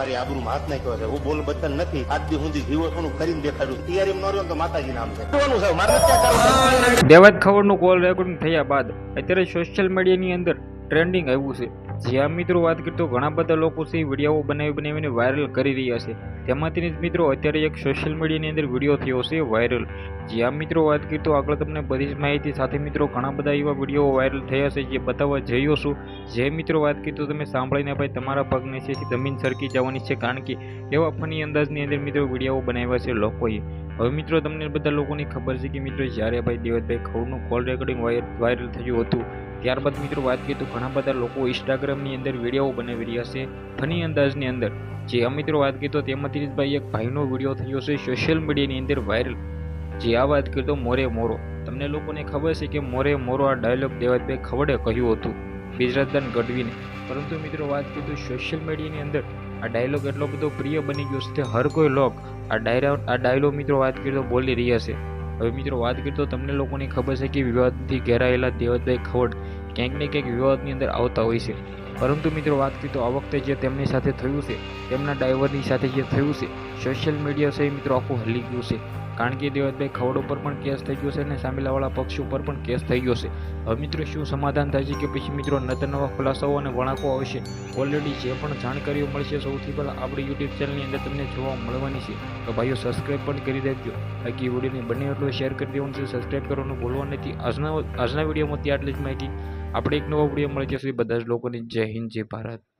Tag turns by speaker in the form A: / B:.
A: મારી આબરૂ હાથ નાખ્યો છે. હું બોલ બચન નથી. આજ દી સુધી જીવો છું કરીને દેખાડ્યું તૈયારી ન રહ્યો તો માતાજી નામ છે. કરવાનું છે? મારે
B: કોલ રેકોર્ડિંગ થયા બાદ અત્યારે સોશિયલ મીડિયાની અંદર ટ્રેન્ડિંગ આવ્યું છે. જ્યાં મિત્રો વાત કરતો ઘણા બધા લોકો છે વીડિયો બનાવી બનાવીને વાયરલ કરી રહ્યા છે. તેમાંથી જ મિત્રો અત્યારે એક સોશિયલ મીડિયાની અંદર વીડિયો થયો છે વાયરલ જ્યાં મિત્રો, વાત કરતો આગળ તમને બધી જ માહિતી સાથે મિત્રો ઘણા બધા એવા વીડિયો વાયરલ થયા છે જે બતાવવા જઈયો છું. જે મિત્રો વાત કરતો તમે સાંભળીને ભાઈ તમારા પગને છે જમીન સરકી જવાની છે, કારણ કે એવા ફની અંદાજની અંદર મિત્રો વીડિયો બનાવ્યા છે લોકોએ. હવે મિત્રો તમને બધા લોકોની ખબર છે કે મિત્રો જ્યારે ભાઈ દેવતભાઈ ખવડનું કોલ રેકોર્ડિંગ વાયરલ થયું હતું, ત્યારબાદ મિત્રો વાત કરીએ તો ઘણા બધા લોકો ઇન્સ્ટાગ્રામની અંદર વીડિયો બનાવી રહ્યા છે, ફની અંદાજની અંદર. જે આ મિત્રો, વાત કરીએ તો તેમાંથી જ ભાઈ એક ભાઈનો વીડિયો થયો છે સોશિયલ મીડિયાની અંદર વાયરલ જે આ વાત કરતો મોરે મોરો. તમને લોકોને ખબર છે કે મોરે મોરો આ ડાયલોગ દેવતભાઈ ખવડે કહ્યું હતું બિજરાજદાન ગઢવીને. પરંતુ મિત્રો વાત તો સોશિયલ મીડિયાની અંદર આ ડાયલોગ એટલો બધો પ્રિય બની ગયો છે કે હર કોઈ લોક આ ડાયરા, આ ડાયલોગ મિત્રો વાત કરીએ તો બોલી રહ્યા છે. હવે મિત્રો વાત કરીએ તો તમને લોકોને ખબર છે કે વિવાદથી ઘેરાયેલા દેવતભાઈ ખવડ ક્યાંક ને ક્યાંક વિવાદની અંદર આવતા હોય છે. પરંતુ મિત્રો, વાત કરીએ તો આ વખતે જે તેમની સાથે થયું છે, તેમના ડ્રાઈવરની સાથે જે થયું છે સોશિયલ મીડિયા છે મિત્રો આખું હલી ગયું છે. કારણ કે દેવતભાઈ ખવડ ઉપર પણ કેસ થઈ ગયો છે અને સામેલાવાળા પક્ષ ઉપર પણ કેસ થઈ ગયો છે. હવે મિત્રો, શું સમાધાન થાય છે કે પછી મિત્રો નતા નવા ખુલાસાઓ અને વળાંકો આવશે? ઓલરેડી જે પણ જાણકારીઓ મળશે, સૌથી પહેલાં આપણી યુટ્યુબ ચેનલની અંદર તમને જોવા મળવાની છે. તો ભાઈઓ સબસ્ક્રાઈબ પણ કરી દેજો. બાકી વિડીયોને બને એટલો શેર કરી દેવાનું છે સબસ્ક્રાઈબ કરવાનું ભૂલવા નથી. આજના આજના વિડીયોમાં આટલી જ માહિતી. આપણે એક નવો વીડિયો મળી જશે બધા જ લોકોની જય હિન્દ, જય ભારત.